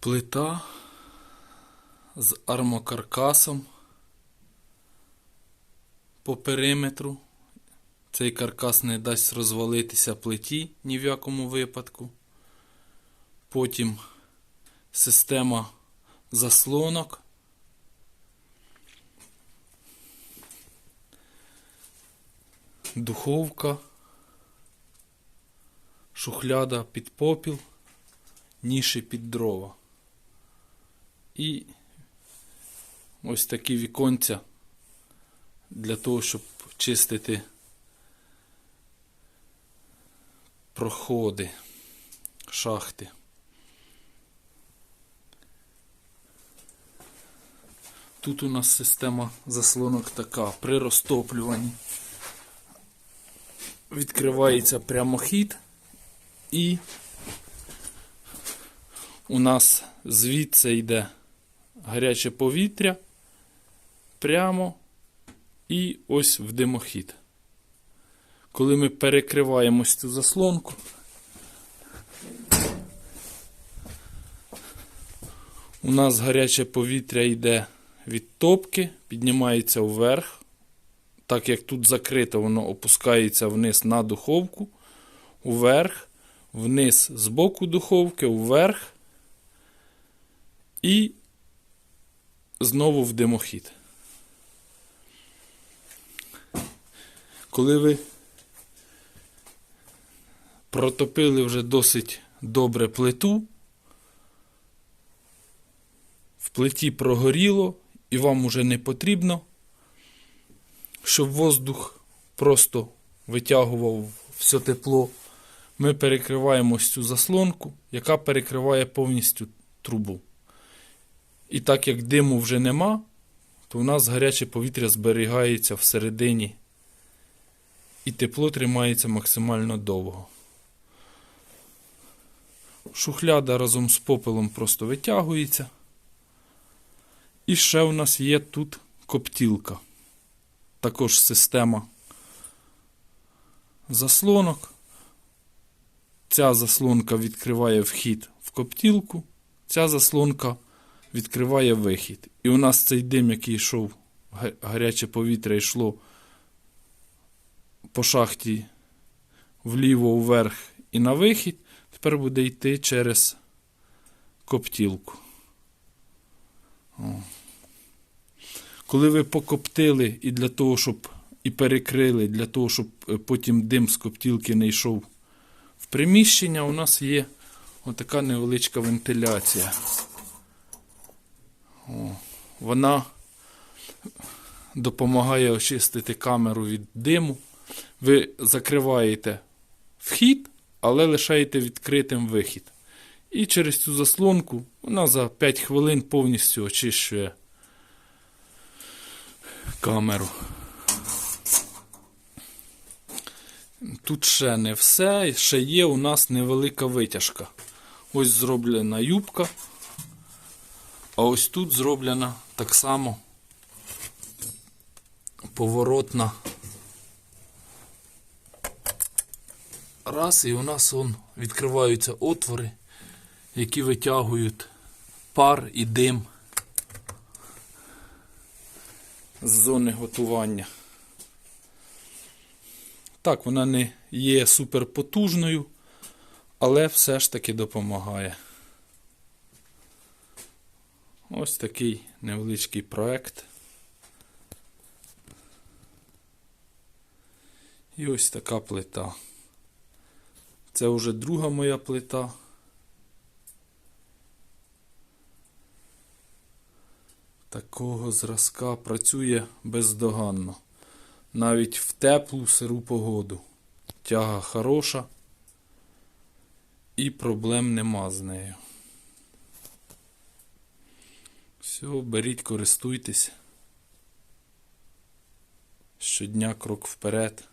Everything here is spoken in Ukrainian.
Плита з армокаркасом по периметру. Цей каркас не дасть розвалитися плиті ні в якому випадку. Потім система заслонок. Духовка, шухляда під попіл, ніші під дрова. І ось такі віконця для того, щоб чистити проходи, шахти. Тут у нас система заслонок така при розтоплюванні. Відкривається прямохід і у нас звідси йде гаряче повітря прямо і ось в димохід. Коли ми перекриваємо цю заслонку, у нас гаряче повітря йде від топки, піднімається вверх. Так як тут закрито, воно опускається вниз на духовку, вверх, вниз з боку духовки, вверх і знову в димохід. Коли ви протопили вже досить добре плиту, в плиті прогоріло і вам уже не потрібно, щоб воздух просто витягував все тепло, ми перекриваємо цю заслонку, яка перекриває повністю трубу. І так як диму вже нема, то у нас гаряче повітря зберігається всередині і тепло тримається максимально довго. Шухляда разом з попелом просто витягується. І ще у нас є тут коптілка. Також система заслонок. Ця заслонка відкриває вхід в коптілку, ця заслонка відкриває вихід. І у нас цей дим, який йшов, гаряче повітря йшло по шахті вліво, вверх і на вихід, тепер буде йти через коптілку. Коли ви покоптили і для того, щоб і перекрили, для того, щоб е, потім дим з коптілки не йшов в приміщення, у нас є отака невеличка вентиляція. Вона допомагає очистити камеру від диму. Ви закриваєте вхід, але лишаєте відкритим вихід. І через цю заслонку вона за 5 хвилин повністю очищує камеру. Тут ще не все, ще є у нас невелика витяжка. Ось зроблена юбка. А ось тут зроблена так само поворотна. Раз, і у нас он відкриваються отвори, які витягують пар і дим з зони готування. Так, вона не є суперпотужною, але все ж таки допомагає. Ось такий невеличкий проект. І ось така плита. Це вже друга моя плита. Такого зразка працює бездоганно. Навіть в теплу сиру погоду. Тяга хороша і проблем нема з нею. Все, беріть, користуйтесь. Щодня крок вперед.